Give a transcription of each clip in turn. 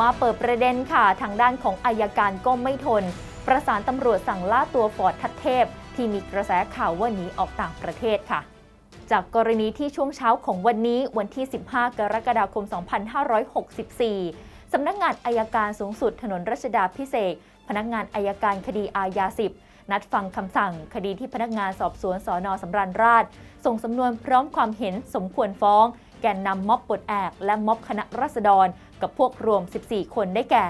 มาเปิดประเด็นค่ะ ทางด้านของอายการก็ไม่ทน ประสานตำรวจสั่งล่าตัวฟอร์ดทัดเทพ ที่มีกระแสข่าวว่าหนีออกต่างประเทศค่ะ จากกรณีที่ช่วงเช้าของวันนี้วันที่ 15 กรกฎาคม 2564 สำนักงานอายการสูงสุดถนนรัชดาพิเศษ พนักงานอายการคดีอาญา10นัดฟังคำสั่งคดีที่พนักงานสอบสวนสอนอสำราญราช ส่งสำนวนพร้อมความเห็นสมควรฟ้อง แกนนำม็อบปลดแอกและม็อบคณะรัษฎร กับพวกรวม 14 คนได้แก่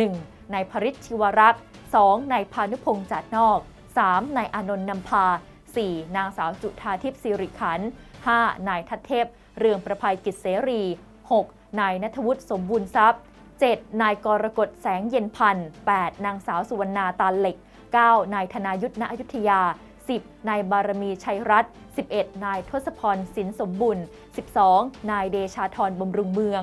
1. นายพริชชิวรักษ์ 2. นายพานุพงษ์จัดนอก 3. นายอานนท์นำพา 4. นางสาวจุธาทิพย์สิริขัน 5. นายทัตเทพ เรืองประภัยกิจเสรี 6. นายนัทวุฒิสมบูรณ์ทรัพย์ 7. นายกรกฎแสงเย็นพันธ์ 8. นางสาวสุวรรณาตาเหล็ก 9. นายธนายุทธณอยุธยา 10. นายบารมีชัยรัตน์ 11. นายทศพรสินสมบุญ 12. นายเดชาธรบำรุงเมือง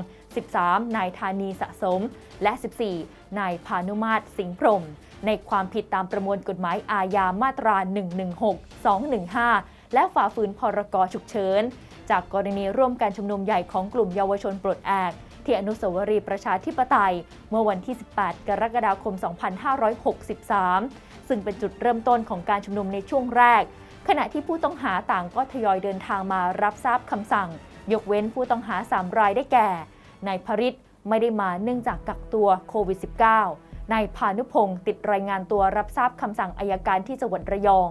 13. นายธานีสะสม และ 14. นายพานุมาตรสิงห์พรม ในความผิดตามประมวลกฎหมายอาญามาตรา 116 215 และฝ่าฝืนพรกฉุกเฉิน จากกรณีร่วมการชุมนุมใหญ่ของกลุ่มเยาวชนปลดแอก ที่อนุสาวรีย์ประชาธิปไตย เมื่อวันที่ 18 กรกฎาคม 2563 ซึ่งเป็นจุดเริ่มต้นของการชุมนุมในช่วงแรก ขณะที่ผู้ต้องหาต่างก็ทยอยเดินทางมารับทราบคำสั่ง ยกเว้นผู้ต้องหา 3 รายได้แก่ นายพริตไม่ได้มาเนื่องจากกักตัวโควิด -19 นายพานุพงศ์ติดรายงานตัวรับทราบคำสั่งอายการที่จังหวัดระยอง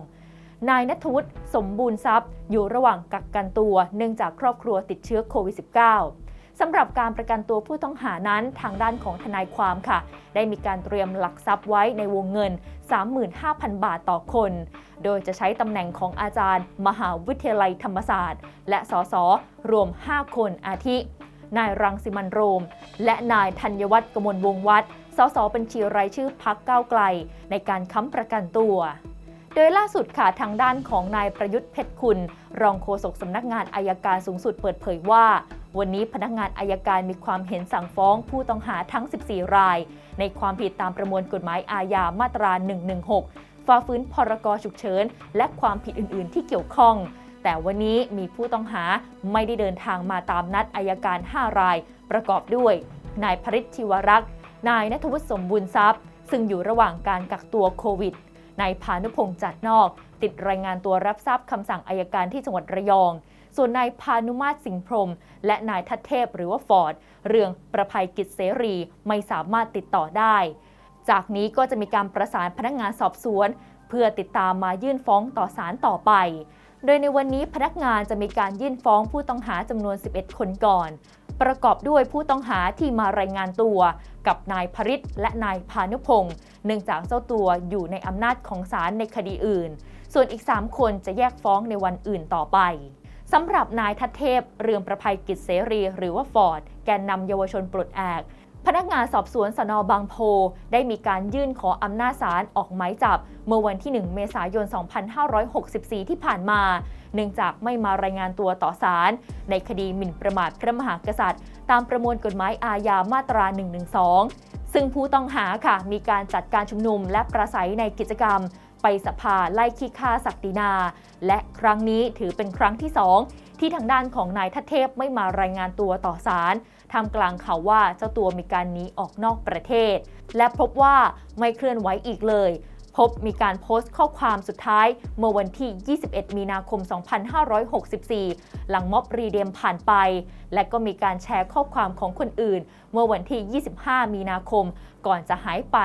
นายนัทวุฒิสมบูรณ์ทรัพย์ อยู่ระหว่างกักกันตัวเนื่องจากครอบครัวติดเชื้อโควิด -19 สำหรับการประกันตัวผู้ต้องหานั้นทางด้านของทนายความค่ะ ได้มีการเตรียมหลักทรัพย์ไว้ในวงเงิน 35,000 บาทต่อคน โดยจะใช้ตำแหน่งของอาจารย์ มหาวิทยาลัยธรรมศาสตร์ และสสรวม 5 คนอาทิ นายรังสิมันโรม และนายธัญวัฒน์กมลวงวัฒน์สสบัญชีรายชื่อพักก้าวไกล ในการค้ำประกันตัวโดยล่าสุดค่ะทางด้านของนายประยุทธ์เพชรคุณ รองโฆษกสำนักงานอายการสูงสุดเปิดเผยว่า วันนี้พนักงานอายการมีความเห็นสั่งฟ้องผู้ต้องหาทั้ง 14 ราย ในความผิดตามประมวลกฎหมายอาญามาตรา 116 ฝ่าฝืนพรกฉุกเฉิน และความผิดอื่น ๆ ที่เกี่ยวข้อง แต่วันนี้มีผู้ต้องหาไม่ได้เดินทางมาตามนัดอายการ 5 ราย ประกอบด้วย นายพริชชิวรักษ์ นายนัทวุฒิสมบูรณ์ทรัพย์ ซึ่งอยู่ระหว่างการกักตัวโควิด นายพานุพงษ์จัดนอก ติดรายงานตัวรับทราบคำสั่งอายการที่จังหวัดระยอง ส่วนนายพานุมาตรสิงห์พรม และนายทัตเทพหรือว่าฟอร์ด เรืองประภัยกิจเสรีไม่สามารถติดต่อได้ จากนี้ก็จะมีการประสานพนักงานสอบสวน เพื่อติดตามมายื่นฟ้องต่อศาลต่อไป โดยในวันนี้พนักงานจะมีการยื่นฟ้องผู้ต้องหาจำนวน 11 คนก่อนประกอบด้วยผู้ต้องหาที่มารายงานตัวกับนายพริตและนายพานุพงศ์เนื่องจากเจ้าตัวอยู่ในอำนาจของศาลในคดีอื่น ส่วนอีก 3 คนจะแยกฟ้องในวันอื่นต่อไป สำหรับนายทัตเทพ เรืองประภัยกิจเสรี หรือว่าฟอร์ด แกนนำเยาวชนปลดแอกพนักงานสอบสวนสนบางโพ ได้มีการยื่นขออำนาจศาลออกหมายจับ เมื่อวันที่ 1 เมษายน 2564 ที่ผ่านมา เนื่องจากไม่มารายงานตัวต่อศาลในคดีหมิ่นประมาทพระมหากษัตริย์ ตามประมวลกฎหมายอาญามาตรา 112 ซึ่งผู้ต้องหาค่ะมีการจัดการชุมนุมและประสัยในกิจกรรม ไปสภาไล่ขี้ข้าศักดินา และครั้งนี้ถือเป็นครั้งที่สองที่ทางด้านของนายทัเทพไม่มารายงานตัวต่อศาลทำกลางข่าวว่าเจ้าตัวมีการหนีออกนอกประเทศ และพบว่าไม่เคลื่อนไหวอีกเลย พบมีการโพสต์ข้อความสุดท้าย เมื่อวันที่ 21 มีนาคม 2564 หลังม็อบรีเดมผ่านไป และก็มีการแชร์ข้อความของคนอื่น เมื่อวันที่ 25 มีนาคมก่อนจะหายไป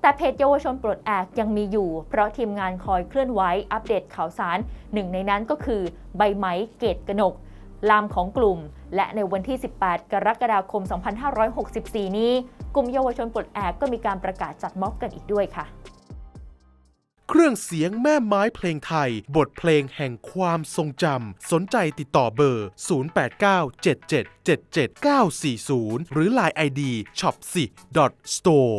แต่เพจเยาวชนปลดแอกยังมีอยู่ เพราะทีมงานคอยเคลื่อนไหวอัปเดตข่าวสาร หนึ่งในนั้นก็คือใบไหมเกตกนก ลามของกลุ่ม และในวันที่ 18 กรกฎาคม 2564 นี้ กลุ่มเยาวชนปลดแอกก็มีการประกาศจัดม็อบกันอีกด้วยค่ะเครื่องเสียงแม่ไม้เพลงไทย บทเพลงแห่งความทรงจำ สนใจติดต่อเบอร์ 0897777940 หรือ Line ID shop 4 store